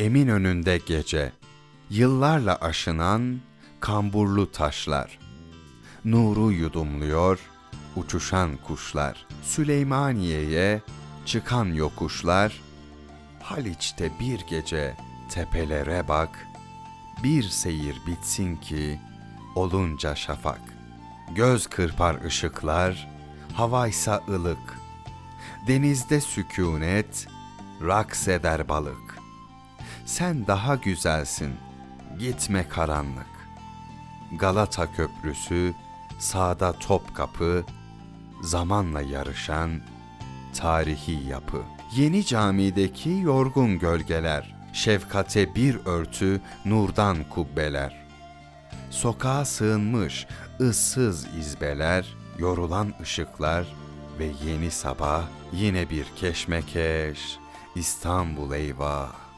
Emin önünde gece, yıllarla aşınan kamburlu taşlar. Nuru yudumluyor, uçuşan kuşlar. Süleymaniye'ye çıkan yokuşlar. Haliç'te bir gece tepelere bak. Bir seyir bitsin ki olunca şafak. Göz kırpar ışıklar, havaysa ılık. Denizde sükunet, raks eder balık. Sen daha güzelsin, gitme karanlık. Galata Köprüsü, sağda Topkapı, zamanla yarışan tarihi yapı. Yeni camideki yorgun gölgeler, şefkate bir örtü nurdan kubbeler. Sokağa sığınmış ıssız izbeler, yorulan ışıklar ve yeni sabah yine bir keşmekeş, İstanbul eyvah.